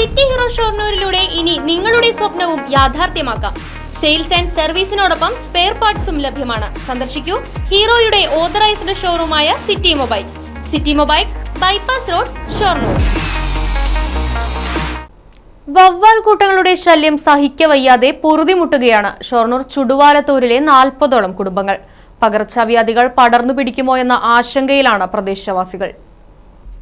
City hero ഷോർണൂരിലൂടെ ഇനി നിങ്ങളുടെ സ്വപ്നവും യാഥാർത്ഥ്യമാക്കാം. സെയിൽസ് ആൻഡ് സർവീസിനോടൊപ്പം സ്പെയർ പാർട്സും ലഭ്യമാണ്. സന്ദർശിക്കൂ ഹീറോയുടെ authorised ഷോറൂമായ city mobiles. City mobiles bypass road Shoranur. വവ്വാൽ കൂട്ടങ്ങളുടെ ശല്യം സഹിക്കവയ്യാതെ പൊറുതിമുട്ടുകയാണ് ഷൊർണൂർ ചുടുവാലത്തൂരിലെ നാൽപ്പതോളം കുടുംബങ്ങൾ. പകർച്ചവ്യാധികൾ പടർന്നു പിടിക്കുമോ എന്ന ആശങ്കയിലാണ് പ്രദേശവാസികൾ.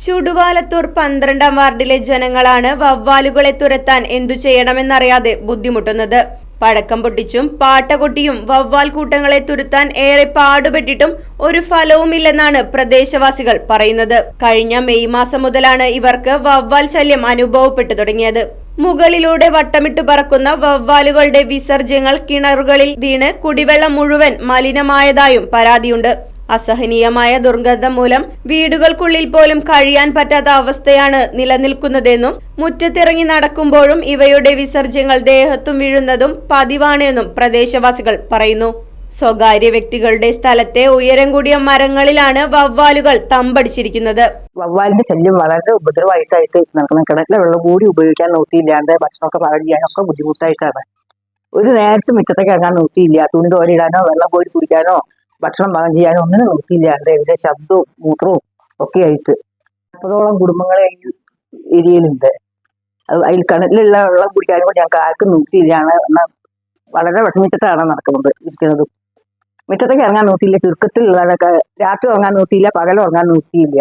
ചുടുവാലത്തൂർ പന്ത്രണ്ടാം വാർഡിലെ ജനങ്ങളാണ് വവ്വാലുകളെ തുരത്താൻ എന്തു ചെയ്യണമെന്നറിയാതെ ബുദ്ധിമുട്ടുന്നത്. പടക്കം പൊട്ടിച്ചും പാട്ട കൊട്ടിയും വവ്വാൽ കൂട്ടങ്ങളെ തുരുത്താൻ ഏറെ പാടുപെട്ടിട്ടും ഒരു ഫലവുമില്ലെന്നാണ് പ്രദേശവാസികൾ പറയുന്നത്. കഴിഞ്ഞ മെയ് മാസം മുതലാണ് ഇവർക്ക് വവ്വാൽ ശല്യം അനുഭവപ്പെട്ടു തുടങ്ങിയത്. മുകളിലൂടെ വട്ടമിട്ട് പറക്കുന്ന വവ്വാലുകളുടെ വിസർജ്യങ്ങൾ കിണറുകളിൽ വീണ് കുടിവെള്ളം മുഴുവൻ മലിനമായതായും പരാതിയുണ്ട്. അസഹനീയമായ ദുർഗന്ധം മൂലം വീടുകൾക്കുള്ളിൽ പോലും കഴിയാൻ പറ്റാത്ത അവസ്ഥയാണ് നിലനിൽക്കുന്നതെന്നും മുറ്റത്തിറങ്ങി നടക്കുമ്പോഴും ഇവയുടെ വിസർജ്യങ്ങൾ ദേഹത്തും വീഴുന്നതും പതിവാണെന്നും പ്രദേശവാസികൾ പറയുന്നു. സ്വകാര്യ വ്യക്തികളുടെ സ്ഥലത്തെ ഉയരം കൂടിയ മരങ്ങളിലാണ് വവ്വാലുകൾ തമ്പടിച്ചിരിക്കുന്നത്. വവ്വാലിന്റെ ശല്യം വളരെ ഉപദ്രവമായിട്ടായിട്ട് നടക്കുന്ന കിണറ്റിലെ വെള്ളം കൂടി ഉപയോഗിക്കാൻ നോക്കിയില്ലാണ്ട് ഭക്ഷണമൊക്കെ പാകം ചെയ്യാനൊക്കെ ബുദ്ധിമുട്ടായിട്ടാണ്. ഒരു നേരത്തെ മുറ്റത്തേക്ക് ഇറങ്ങാൻ നോക്കിയില്ല. തുണി തോരിടാനോ വെള്ളം കോരി കുടിക്കാനോ ഭക്ഷണം പാകം ചെയ്യാനും ഒന്നിനും നോക്കിയില്ല. എന്റെ എവിടെ ശബ്ദവും മൂത്രവും ഒക്കെ ആയിട്ട്. മുപ്പതോളം കുടുംബങ്ങൾ ഈ ഏരിയയിലുണ്ട്. അത് അതിൽ കിണറ്റിലുള്ള വെള്ളം കുടിക്കാനും കൂടി ഞങ്ങൾക്ക് ആർക്കും നോക്കിയില്ലാണ്. എന്നാൽ വളരെ വിഷമിച്ചിട്ടാണ് നടക്കുന്നത് ഇരിക്കുന്നത്. മുറ്റത്തേക്ക് ഇറങ്ങാൻ നോക്കിയില്ല ചുരുക്കത്തിലുള്ളതൊക്കെ രാത്രി ഉറങ്ങാൻ നോക്കിയില്ല പകൽ ഉറങ്ങാൻ നോക്കിയില്ല.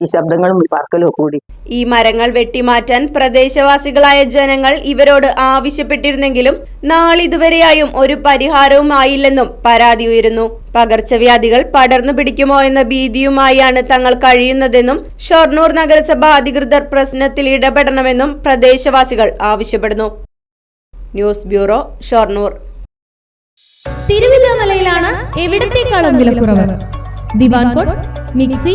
ഈ ശബ്ദങ്ങളും ഈ പറക്കലും കൂടി. ഈ മരങ്ങൾ വെട്ടിമാറ്റാൻ പ്രദേശവാസികളായ ജനങ്ങൾ ഇവരോട് ആവശ്യപ്പെട്ടിരുന്നെങ്കിലും നാളിതുവരെയായും ഒരു പരിഹാരവും ആയില്ലെന്നും പരാതി ഉയരുന്നു. പകർച്ചവ്യാധികൾ പടർന്നു പിടിക്കുമോ എന്ന ഭീതിയുമായാണ് തങ്ങൾ കഴിയുന്നതെന്നും ഷൊർണൂർ നഗരസഭ അധികൃതർ പ്രശ്നത്തിൽ ഇടപെടണമെന്നും പ്രദേശവാസികൾ ആവശ്യപ്പെടുന്നു. News bureau Shoranur. തിരുവല്ലാമലയിലാണ് എവിടത്തേക്കാളും വിലക്കുറവ്? Divan cot mixie